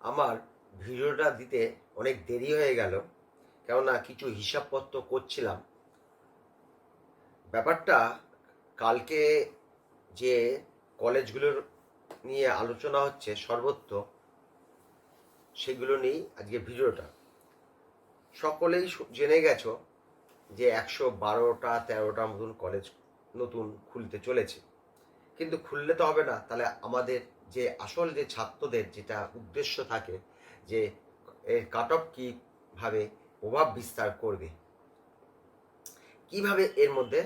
আমার ভিডিওটা দিতে অনেক দেরি হয়ে গেল, কেননা কিছু হিসাবপত্র করছিলাম। ব্যাপারটা কালকে যে কলেজগুলোর নিয়ে আলোচনা হচ্ছে সর্বত্র, সেগুলো নিয়েই আজকে ভিডিওটা। সকলেই জেনে গেছো যে একশো বারোটা, তেরোটা মতন কলেজ নতুন খুলতে চলেছে। কিন্তু খুললে তো হবে না, তাহলে আমাদের যে আসল যে ছাত্রদের যেটা উদ্দেশ্য থাকে যে এর কাট অফ কীভাবে প্রভাব বিস্তার করবে। কীভাবে এর মধ্যে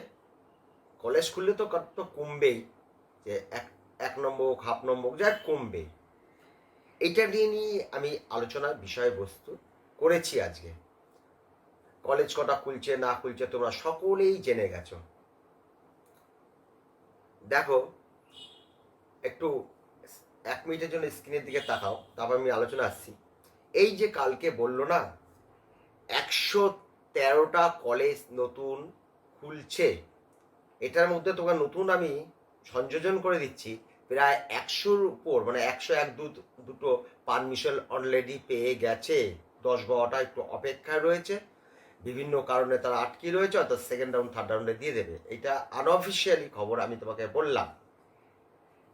কলেজ খুললে তো কাট তো কমবেই যে এক এক নম্বর হোক হাফ নম্বর হোক, যা হোক কমবে এইটা নিয়ে নিয়ে আমি আলোচনার বিষয়বস্তু করেছি আজকে। কলেজ কটা খুলছে না খুলছে তোমরা সকলেই জেনে গেছো। দেখো একটু এক মিনিটের জন্য স্ক্রিনের দিকে তাকাও, তারপর আমি আলোচনা আসছি। এই যে কালকে বলল না, একশো তেরোটা কলেজ নতুন খুলছে, এটার মধ্যে তোমার নতুন আমি সংযোজন করে দিচ্ছি, প্রায় একশোর উপর মানে একশো এক দু দুটো পারমিশন অলরেডি পেয়ে গেছে, দশ বারোটা একটু অপেক্ষায় রয়েছে, বিভিন্ন কারণে তারা আটকে রয়েছে, অর্থাৎ সেকেন্ড রাউন্ড থার্ড রাউন্ডে দিয়ে দেবে। এটা আনঅফিসিয়ালি খবর আমি তোমাকে বললাম।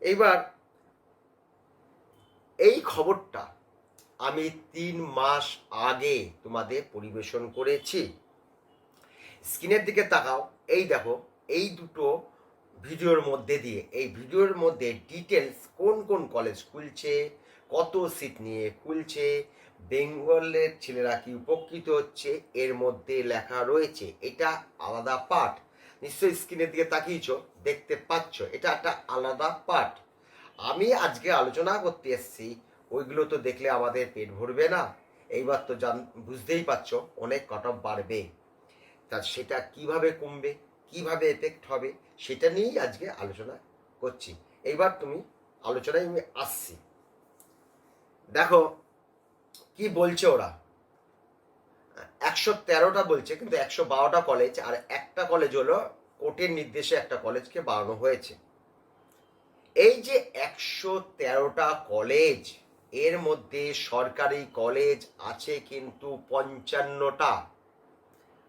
এইবার এই খবরটা আমি তিন মাস আগে তোমাদের পরিবেশন করেছি। স্ক্রিনের দিকে তাকাও, এই দেখো, এই দুটো ভিডিওর মধ্যে দিয়ে, এই ভিডিওর মধ্যে ডিটেলস কোন কোন কলেজ খুলছে, কত সিট নিয়ে খুলছে, বেঙ্গলের ছেলেরা কি উপকৃত হচ্ছে, এর মধ্যে লেখা রয়েছে, এটা আলাদা পার্ট নিশ্চয়ই স্ক্রিনের দিকে তাকিয়েছ, দেখতে পাচ্ছ, এটা একটা আলাদা পার্ট আমি আজকে আলোচনা করতে এসেছি, ওইগুলো তো দেখলে আমাদের পেট ভরবে না। এইবার তো জান, বুঝতেই পারছ, অনেক কট অফ বাড়বে। তা সেটা কীভাবে কমবে, কীভাবে এফেক্ট হবে, সেটা নিয়েই আজকে আলোচনা করছি। এইবার তুমি আলোচনায় আমি আসছি। দেখো, কি বলছে ওরা? একশো তেরোটা বলছে, কিন্তু একশো বারোটা কলেজ আর একটা কলেজ হলো কোর্টের নির্দেশে একটা কলেজকে বাড়ানো হয়েছে। এই যে একশো তেরোটা কলেজের মধ্যে সরকারি কলেজ আছে কিন্তু পঞ্চান্নটা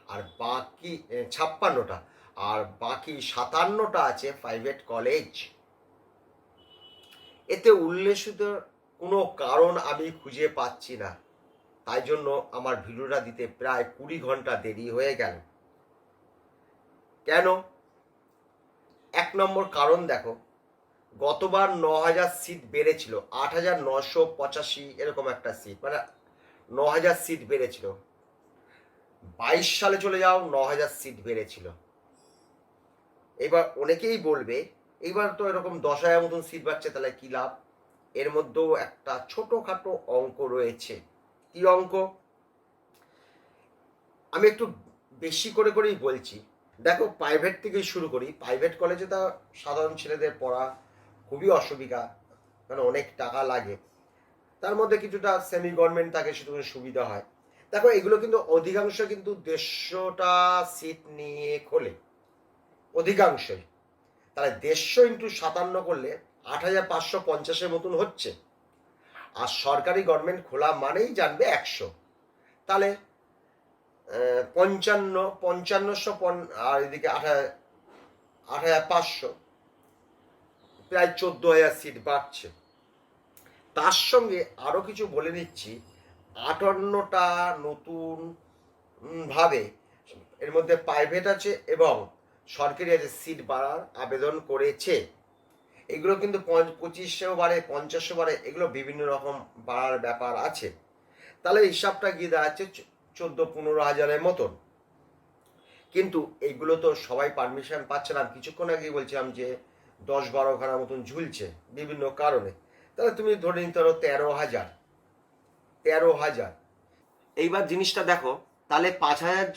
আর বাকি ছাপ্পান্নটা। আর বাকি সাতান্নটা আছে প্রাইভেট কলেজ এতে উল্লেখিত কোনো কারণ আমি খুঁজে পাচ্ছি না। তাই জন্য আমার ভিডিওটা দিতে প্রায় কুড়ি ঘণ্টা দেরি হয়ে গেল। কেন? এক নম্বর কারণ দেখো গতবার ন হাজার সিট বেড়েছিল। আট হাজার নশো পঁচাশি এরকম একটা সিট। মানে ন হাজার সিট বেড়েছিল। বাইশ সালে চলে যাও ন হাজার সিট বেড়েছিল। এবার অনেকেই বলবে এইবার তো এরকম দশ হাজার মতন সিট বাড়ছে, তাহলে কি লাভ? এর মধ্যেও একটা ছোটোখাটো অঙ্ক রয়েছে। কি অঙ্ক? আমি একটু বেশি করে করেই বলছি। দেখো প্রাইভেট থেকেই শুরু করি। প্রাইভেট কলেজে তা সাধারণ ছেলেদের পড়া খুবই অসুবিধা কারণ অনেক টাকা লাগে। তার মধ্যে কিছুটা সেমি গভর্নমেন্ট থাকে সেটুকু সুবিধা হয়। দেখো, এগুলো কিন্তু অধিকাংশ কিন্তু দেড়শোটা সিট নিয়ে খোলে। অধিকাংশই। তাহলে দেড়শো ইন্টু সাতান্ন করলে আট হাজার পাঁচশো পঞ্চাশের মতন হচ্ছে। আর সরকারি গভর্নমেন্ট খোলা মানেই জানবে একশো। তাহলে পঞ্চান্ন, পঞ্চান্নশো পন আর এদিকে আট হাজার আট হাজার পাঁচশো। প্রায় চোদ্দ হাজার সিট বাড়ছে। তার সঙ্গে আরও কিছু বলে নিচ্ছি। আটান্নটা নতুন ভাবে এর মধ্যে প্রাইভেট আছে এবং সরকারি আছে সিট বাড়ার আবেদন করেছে। এগুলো কিন্তু পঁচিশশো বাড়ে, পঞ্চাশশো বাড়ে, এগুলো বিভিন্ন রকম বাড়ার ব্যাপার আছে। তাহলে হিসাবটা গিয়ে দাঁড়াচ্ছে চোদ্দ, পনেরো হাজারের মতন। কিন্তু এইগুলো তো সবাই পারমিশন পাচ্ছে না। কিছুক্ষণ আগে বলছিলাম যে দশ বারো খানা মতন ঝুলছে বিভিন্ন কারণে। তাহলে তুমি ধরে নিতে পারো তেরো হাজার। তেরো হাজার। এইবার জিনিসটা দেখো, তাহলে পাঁচ হাজার,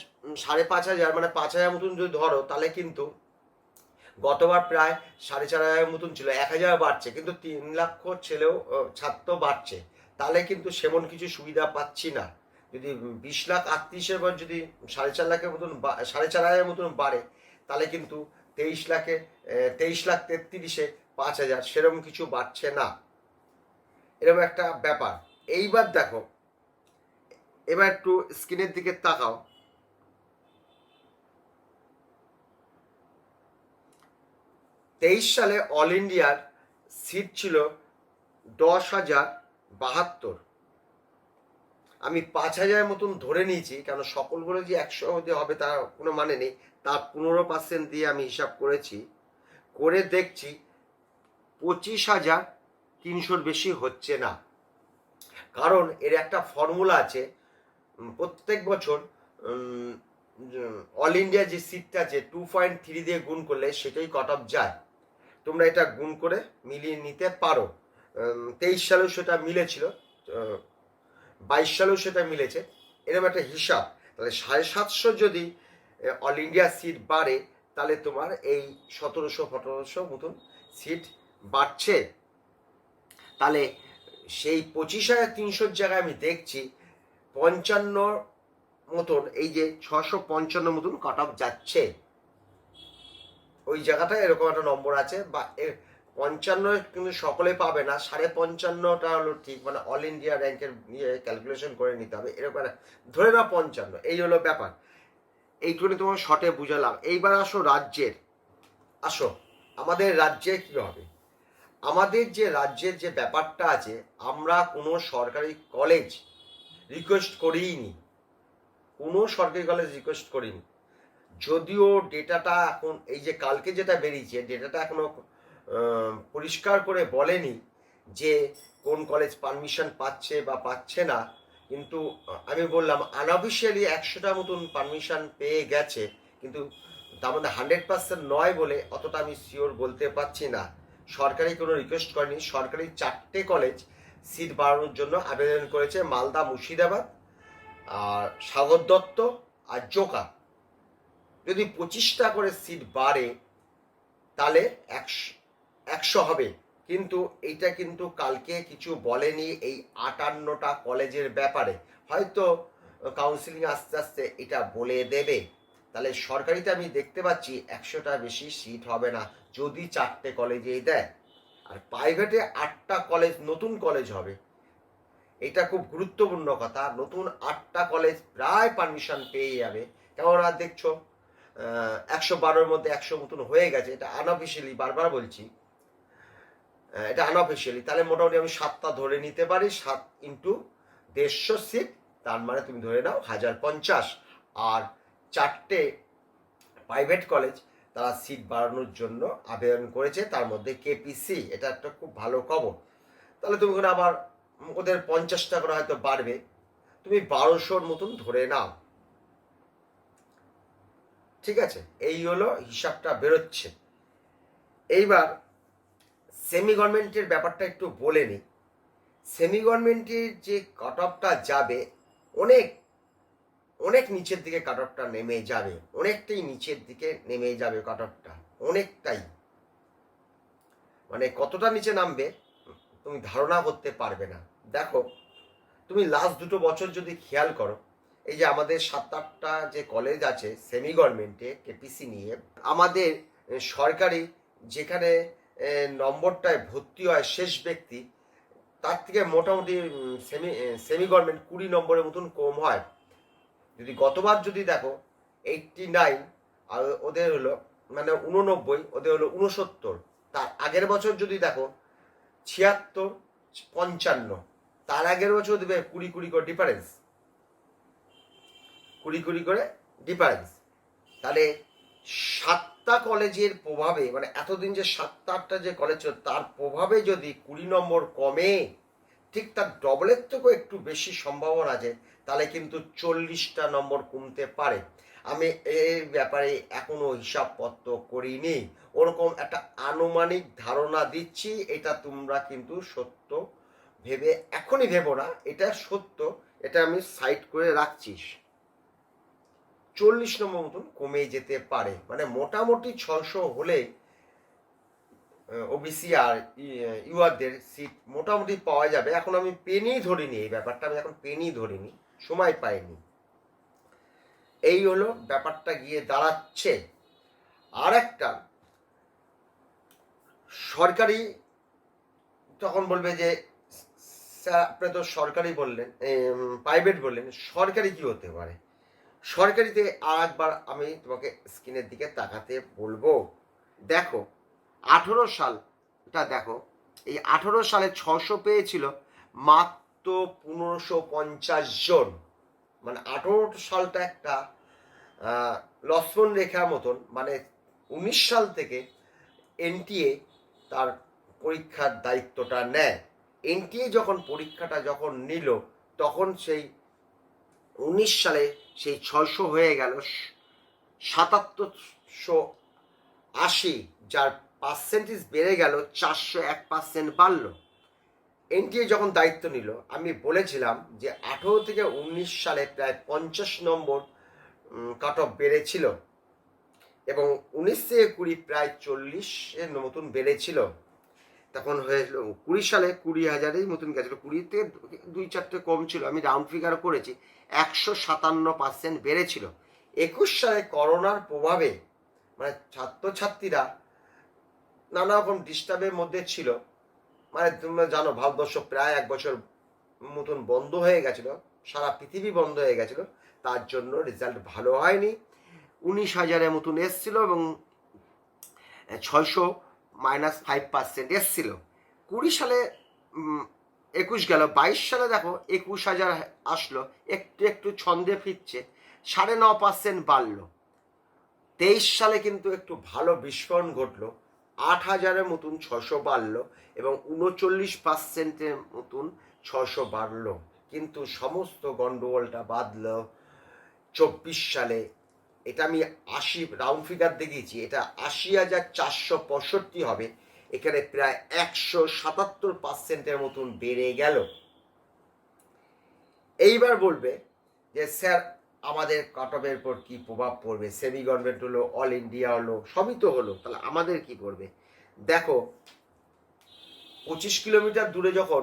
সাড়ে পাঁচ হাজার মানে পাঁচ হাজার মতন যদি ধরো, তাহলে কিন্তু গতবার প্রায় সাড়ে চার হাজার মতন ছিল, এক হাজার বাড়ছে, কিন্তু তিন লক্ষ ছেলেও ছাত্র বাড়ছে। তাহলে কিন্তু সেমন কিছু সুবিধা পাচ্ছি না। যদি বিশ লাখ আটত্রিশের পর যদি সাড়ে চার লাখের মতন সাড়ে চার হাজারের মতন বাড়ে, তাহলে কিন্তু তেইশ লাখে তেইশ লাখ তেত্রিশে পাঁচ হাজার, সেরকম কিছু বাড়ছে না। এরকম একটা ব্যাপার। এইবার দেখো, এবার একটু স্ক্রিনের দিকে তাকাও। তেইশ সালে অল ইন্ডিয়ার সিট ছিল দশ হাজার বাহাত্তর। আমি পাঁচ হাজারের মতন ধরে নিয়েছি, কেন সকলগুলো যে একশো হতে হবে তার কোনো মানে নেই। তার পনেরো পার্সেন্ট দিয়ে আমি হিসাব করেছি, করে দেখছি পঁচিশ হাজার তিনশোর বেশি হচ্ছে না। কারণ এর একটা ফর্মুলা আছে প্রত্যেক বছর অল ইন্ডিয়া যে সিটটা আছে টু পয়েন্ট থ্রি দিয়ে গুণ করলে সেটাই কট অফ যায়। তোমরা এটা গুণ করে মিলিয়ে নিতে পারো। তেইশ সালেও সেটা মিলেছিল বাইশ সালেও সেটা মিলেছে। এরকম একটা হিসাব। তাহলে সাড়ে সাতশো যদি অল ইন্ডিয়া সিট বাড়ে, তাহলে তোমার এই সতেরোশো সতেরোশো মতন সিট বাড়ছে। তাহলে সেই পঁচিশ হাজার তিনশোর জায়গায় আমি দেখছি পঞ্চান্ন মতন, এই যে ছশো পঞ্চান্ন মতন কাট অফ যাচ্ছে। ওই জায়গাটায় এরকম একটা নম্বর আছে, বা পঞ্চান্ন কিন্তু সকলে পাবে না, সাড়ে পঞ্চান্নটা হলো ঠিক মানে অল ইন্ডিয়া র্যাঙ্কের ইয়ে ক্যালকুলেশন করে নিতে হবে, এরকম ধরে না পঞ্চান্ন, এই হলো ব্যাপার। এইটুকুনি তোমার শর্টে বুঝালাম। এইবার আসো রাজ্যের। আসো আমাদের রাজ্যে কি হবে? আমাদের যে রাজ্যের যে ব্যাপারটা আছে আমরা কোনো সরকারি কলেজ রিকোয়েস্ট করিনি কোনো সরকারি কলেজ রিকোয়েস্ট করিনি। যদিও ডেটাটা এখন এই যে কালকে যেটা বেরিয়েছে ডেটাটা এখনও আহ, পরিষ্কার করে বলেনি যে কোন কলেজ পারমিশন পাচ্ছে বা পাচ্ছে না। কিন্তু আমি বললাম আনঅফিসিয়ালি একশোটা মতন পারমিশন পেয়ে গেছে, কিন্তু তার মধ্যে হান্ড্রেড পার্সেন্ট নয় বলে অতটা আমি শিওর বলতে পারছি না। সরকারি কোনো রিকোয়েস্ট করেনি। সরকারি চারটে কলেজ সিট বাড়ানোর জন্য আবেদন করেছে মালদা, মুর্শিদাবাদ আর সাগর দত্ত আর জোকা। যদি পঁচিশটা করে সিট বাড়ে, তাহলে একশো একশো হবে। কিন্তু এইটা কিন্তু কালকে কিছু বলেনি এই আটান্নটা কলেজের ব্যাপারে। হয়তো কাউন্সিলিং আস্তে আস্তে এটা বলে দেবে। তাহলে সরকারিতে আমি দেখতে পাচ্ছি একশোটা বেশি সিট হবে না, যদি চারটে কলেজেই দেয়। আর প্রাইভেটে আটটা কলেজ, নতুন কলেজ হবে। এটা খুব গুরুত্বপূর্ণ কথা, নতুন আটটা কলেজ প্রায় পারমিশন পেয়ে যাবে। কেননা দেখছ? একশো বারোর মধ্যে একশো মতন হয়ে গেছে, এটা আনঅফিসিয়ালি বারবার বলছি। এটা আনঅফিসিয়ালি তাহলে মোটামুটি আমি সাতটা ধরে নিতে পারি, সাত ইন্টু দেড়শো সিট তার মানে তুমি ধরে নাও হাজার পঞ্চাশ। আর চারটে প্রাইভেট কলেজ তারা সিট বাড়ানোর জন্য আবেদন করেছে। তার মধ্যে কেপিসি এটা একটা খুব ভালো খবর। তাহলে তুমি ওখানে আবার ওদের পঞ্চাশটা করে হয়তো বাড়বে। তুমি বারোশোর মতন ধরে নাও। ঠিক আছে? এই হলো হিসাবটা বেরোচ্ছে। এইবার সেমি গভর্নমেন্টের ব্যাপারটা একটু বলে নিই সেমি গভর্নমেন্টের যে কাট অফটা যাবে, অনেক অনেক নিচের দিকে কাট অফটা নেমে যাবে, অনেকটাই নিচের দিকে নেমে যাবে কাট অফটা অনেকটাই। মানে কতটা নিচে নামবে, তুমি ধারণা করতে পারবে না। দেখো, তুমি লাস্ট দুটো বছর যদি খেয়াল করো, এই যে আমাদের সাত আটটা যে কলেজ আছে সেমি গভর্নমেন্টে কেপিসি নিয়ে, আমাদের সরকারি যেখানে নম্বরটায় ভর্তি হয় শেষ ব্যক্তি, তার থেকে মোটামুটি সেমি সেমি গভর্নমেন্ট কুড়ি নম্বরের মতন কম হয়। যদি গতবার যদি দেখো এইটটি নাইন আর ওদের হলো মানে উননব্বই, ওদের হলো উনসত্তর। তার আগের বছর যদি দেখো, ছিয়াত্তর, পঞ্চান্ন। তার আগের বছর দেবে কুড়ি কুড়ি করে ডিফারেন্স কুড়ি কুড়ি করে ডিফারেন্স তাহলে সাতটা কলেজের প্রভাবে মানে এতদিন যে সাতটা আটটা যে কলেজ ছিল, তার প্রভাবে যদি কুড়ি নম্বর কমে, ঠিক তার ডবলের থেকেও একটু বেশি সম্ভাবনা আছে, তাহলে কিন্তু চল্লিশটা নম্বর কমতে পারে। আমি এই ব্যাপারে এখনও হিসাবপত্র করিনি। ওরকম একটা আনুমানিক ধারণা দিচ্ছি, এটা তোমরা কিন্তু সত্য ভেবে, এখনই ভেবো না, এটা সত্য, এটা আমি সাইড করে রাখছিস চল্লিশ নম্বর মতন কমে যেতে পারে। মানে মোটামুটি ছশো হলে ওবিসি আর ইউআরদের সিট মোটামুটি পাওয়া যাবে। এখন আমি পেনই ধরিনি এই ব্যাপারটা, আমি এখন পেনই ধরিনি, সময় পাইনি। এই হলো ব্যাপারটা গিয়ে দাঁড়াচ্ছে। আর একটা সরকারি তখন বলবে যে আপনি তো সরকারি বললেন প্রাইভেট বললেন, সরকারি কি হতে পারে? সরকারিতে আর একবার আমি তোমাকে স্ক্রিনের দিকে তাকাতে বলব। দেখো, আঠেরো সালটা দেখো, এই আঠেরো সালে ছশো পেয়েছিল মাত্র পনেরোশো পঞ্চাশ জন। মানে আঠেরো সালটা একটা লক্ষ্মণ রেখা মতন মানে উনিশ সাল থেকে এনটিএ তার পরীক্ষার দায়িত্বটা নেয়। এনটিএ যখন পরীক্ষাটা যখন নিল, তখন সেই উনিশ সালে সেই ছয়শো হয়ে গেল সাতাত্তরশো আশি, যার পার্সেন্টেজ বেড়ে গেল চারশো এক পার্সেন্ট বাড়লো। এনটিএ যখন দায়িত্ব নিল, আমি বলেছিলাম যে আঠেরো থেকে উনিশ সালে প্রায় পঞ্চাশ নম্বর কাট অফ বেড়েছিল এবং উনিশ থেকে কুড়ি প্রায় চল্লিশের মতন বেড়েছিল। তখন হয়েছিল কুড়ি সালে কুড়ি হাজারের মতন গেছিল, কুড়িতে দুই চারটে কম ছিল, আমি রাউন্ড ফিগার করেছি। একশো সাতান্ন পার্সেন্ট বেড়েছিল। একুশ সালে করোনার প্রভাবে মানে ছাত্রছাত্রীরা নানা রকম ডিস্টার্বের মধ্যে ছিল। মানে তোমরা জানো, ভারতবর্ষ প্রায় এক বছর মতন বন্ধ হয়ে গেছিল, সারা পৃথিবী বন্ধ হয়ে গেছিল। তার জন্য রেজাল্ট ভালো হয়নি। উনিশ হাজারের মতন এসছিল এবং ছয়শো মাইনাস ফাইভ পার্সেন্ট এসছিল। কুড়ি সালে একুশ গেল, বাইশ সালে দেখো একুশ হাজার আসলো, একটু একটু ছন্দে ফিরছে, সাড়ে ন পার্সেন্ট বাড়লো। তেইশ সালে কিন্তু একটু ভালো বিস্ফোরণ ঘটলো, আট হাজারের মতন ছশো বাড়লো এবং উনচল্লিশ পার্সেন্টের মতন ছশো বাড়লো। কিন্তু সমস্ত গন্ডগোলটা বাদলো চব্বিশ সালে। এটা আমি আশি রাউন্ড ফিগার দেখিয়েছি, এটা আশি হাজার চারশো পঁয়ষট্টি হবে। এখানে প্রায় একশো সাতাত্তর পার্সেন্টের মতন বেড়ে গেল। এইবার বলবে যে, স্যার, আমাদের কাটবের পর কি প্রভাব পড়বে? সেমি গভর্নমেন্ট হলো, অল ইন্ডিয়া হলো, সবই তো হলো। তাহলে আমাদের কি করবে দেখো, পঁচিশ কিলোমিটার দূরে যখন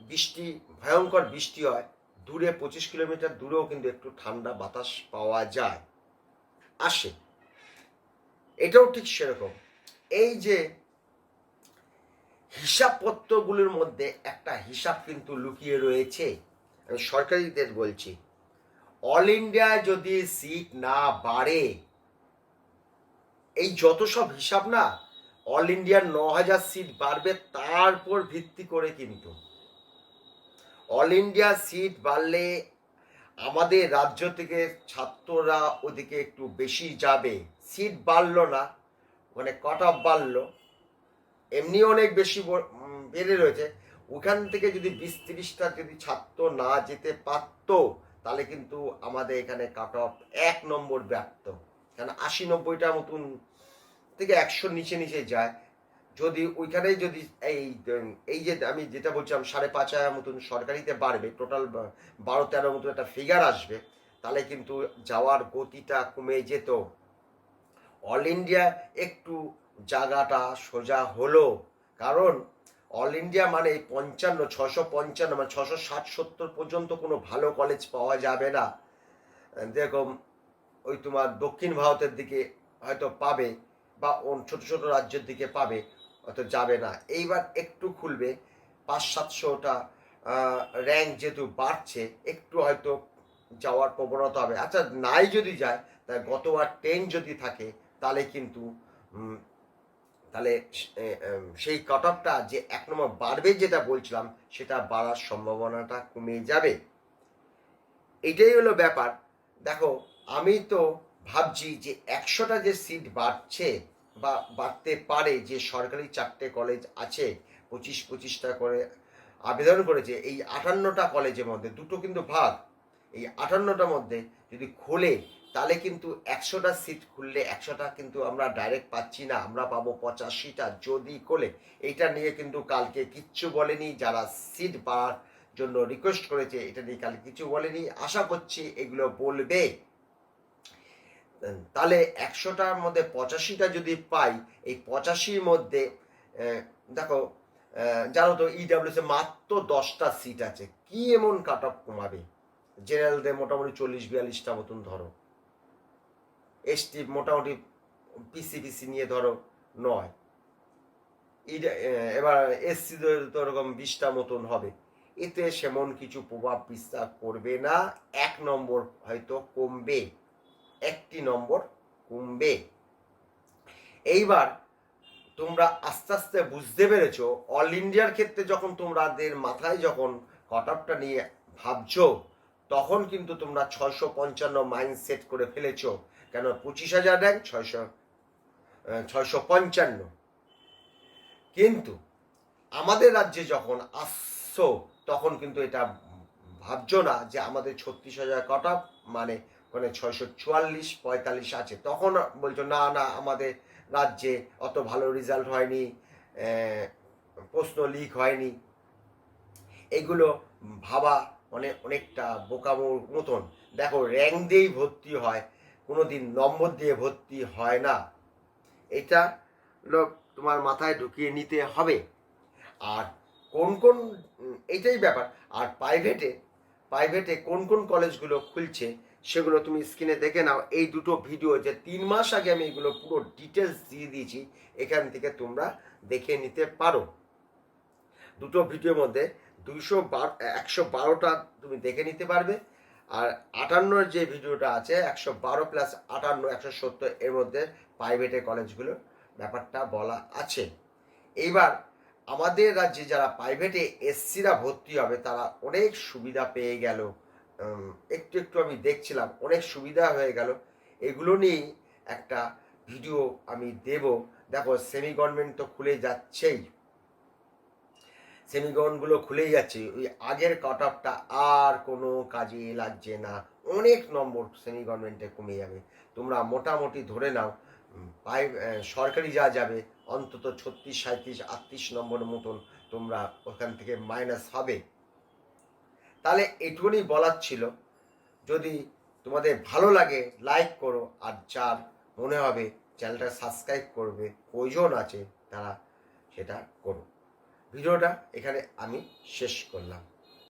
বৃষ্টি, ভয়ঙ্কর বৃষ্টি হয়, দূরে পঁচিশ কিলোমিটার দূরেও কিন্তু একটু ঠান্ডা বাতাস পাওয়া যায়। আসে। এটাও ঠিক সেরকম। এই যে হিসাবপত্রগুলোর মধ্যে একটা হিসাব কিন্তু লুকিয়ে রয়েছে। আমি সরকারিদের বলছি অল ইন্ডিয়ায় যদি সিট না বাড়ে, এই যত সব হিসাব না অল ইন্ডিয়ার ন হাজার সিট বাড়বে, তারপর ভিত্তি করে কিন্তু। অল ইন্ডিয়া সিট বাড়লে আমাদের রাজ্য থেকে ছাত্ররা ওদিকে একটু বেশি যাবে। সিট বাড়লো না মানে কট অফ বাড়লো। এমনি অনেক বেশি বেড়ে রয়েছে। ওখান থেকে যদি বিশ তিরিশটা যদি ছাত্র না যেতে পারতো, তাহলে কিন্তু আমাদের এখানে কাট অফ এক নম্বর ব্যর্থ কারণ আশি নব্বইটা মতন থেকে একশোর নিচে নিচে যায়। যদি ওইখানে যদি এই এই যে আমি যেটা বলছিলাম, সাড়ে পাঁচ হাজার মতন সরকারিতে বাড়বে টোটাল বারো তেরো মতন একটা ফিগার আসবে, তাহলে কিন্তু যাওয়ার গতিটা কমে যেত। অল ইন্ডিয়া একটু জায়গাটা সোজা হলো। কারণ অল ইন্ডিয়া মানে এই পঞ্চান্ন, ছশো পঞ্চান্ন মানে ছশো ষাট, সত্তর পর্যন্ত কোনো ভালো কলেজ পাওয়া যাবে না। যেরকম ওই তোমার দক্ষিণ ভারতের দিকে হয়তো পাবে বা ছোট ছোট রাজ্যের দিকে পাবে হয়তো যাবে না। এইবার একটু খুলবে, পাঁচ সাতশোটা র্যাঙ্ক যেহেতু বাড়ছে, একটু হয়তো যাওয়ার প্রবণতা হবে। আচ্ছা নাই যদি যায় তাই গতবার টেন যদি থাকে, তাহলে কিন্তু তাহলে সেই কাট অফটা যে এক নম্বর বাড়বে যেটা বলছিলাম, সেটা বাড়ার সম্ভাবনাটা কমে যাবে। এটাই হলো ব্যাপার। দেখো, আমি তো ভাবছি যে একশোটা যে সিট বাড়ছে বা বাড়তে পারে, যে সরকারি চারটে কলেজ আছে, পঁচিশ পঁচিশটা করে আবেদন করেছে, এই আটান্নটা কলেজের মধ্যে, দুটো কিন্তু ভাগ। এই আটান্নটার মধ্যে যদি খোলে তাহলে কিন্তু একশোটা সিট খুললে একশোটা কিন্তু আমরা ডাইরেক্ট পাচ্ছি না। আমরা পাবো পঁচাশিটা যদি খোলে। এটা নিয়ে কিন্তু কালকে কিচ্ছু বলেনি। যারা সিট বাড়ার জন্য রিকোয়েস্ট করেছে, এটা নিয়ে কালকে কিছু বলেনি। আশা করছি এগুলো বলবে। তাহলে একশোটার মধ্যে পঁচাশিটা যদি পাই, এই পঁচাশির মধ্যে দেখো জানো তো ইডাব্লিউএস মাত্র দশটা সিট আছে। কি এমন কাট অফ কমাবে জেনারেলদের মোটামুটি চল্লিশ, বিয়াল্লিশটা মতন ধরো। এসটি মোটামুটি পিসি পিসি নিয়ে ধরো নয়। এবার এসসি তো ওরকম বিশটা মতন হবে। এতে সেমন কিছু প্রভাব বিস্তার করবে না। এক নম্বর হয়তো কমবে। একটি নম্বর কমবে। এইবার তোমরা আস্তে আস্তে বুঝতে পেরেছ অল ইন্ডিয়ার ক্ষেত্রে যখন তোমাদের মাথায় যখন কট নিয়ে ভাবছ, তখন কিন্তু তোমরা ছয়শো পঞ্চান্ন মাইন্ড সেট করে ফেলেছো। কেন? পঁচিশ হাজার র্যাঙ্ক ছয়শো ছয়শো পঞ্চান্ন। কিন্তু আমাদের রাজ্যে যখন আসছো, তখন কিন্তু এটা ভাবছ না যে আমাদের ছত্রিশ হাজার কটা মানে মানে ছয়শো চুয়াল্লিশ, পঁয়তাল্লিশ আছে। তখন বলছো, না না, আমাদের রাজ্যে অত ভালো রেজাল্ট হয়নি প্রশ্ন লিক হয়নি। এগুলো ভাবা মানে অনেকটা বোকামোর মতন। দেখো র্যাঙ্ক দিয়েই ভর্তি হয় কোনো দিন নম্বর দিয়ে ভর্তি হয় না। এটা তোমার মাথায় ঢুকিয়ে নিতে হবে। আর কোন কোন, এটাই ব্যাপার। আর প্রাইভেটে প্রাইভেটে কোন কোন কলেজগুলো খুলছে, সেগুলো তুমি স্ক্রিনে দেখে নাও। এই দুটো ভিডিও যে তিন মাস আগে আমি এগুলো পুরো ডিটেলস দিয়ে দিয়েছি, এখান থেকে তোমরা দেখে নিতে পারো। দুটো ভিডিওর মধ্যে দুইশো বারো, একশো বারোটা তুমি দেখে নিতে পারবে। আর আটান্নর যে ভিডিওটা আছে, একশো বারো প্লাস আটান্ন, একশো সত্তর এর মধ্যে প্রাইভেটের কলেজগুলোর ব্যাপারটা বলা আছে। এইবার আমাদের রাজ্যে যারা প্রাইভেটে এসসিরা ভর্তি হবে, তারা অনেক সুবিধা পেয়ে গেল। একটু একটু আমি দেখছিলাম, অনেক সুবিধা হয়ে গেল। এগুলো নিয়েই একটা ভিডিও আমি দেব। দেখো সেমি গভর্নমেন্ট তো খুলে যাচ্ছেই। সেমিগনগুলো খুলেই যাচ্ছে। ওই আগের কাট অফটা আর কোনো কাজে লাগছে না। অনেক নম্বর সেমি গভর্নমেন্টে কমে যাবে। তোমরা মোটামুটি ধরে নাও পাই সরকারি যা যাবে, অন্তত ছত্রিশ সাঁত্রিশ আটত্রিশ নম্বরের মতন তোমরা ওখান থেকে মাইনাস হবে। তাহলে এটুকুনি বলার ছিল। যদি তোমাদের ভালো লাগে লাইক করো। আর যার মনে হবে, চ্যানেলটা সাবস্ক্রাইব করবে, প্রয়োজন আছে, তারা সেটা করো। ভিডিওটা এখানে আমি শেষ করলাম।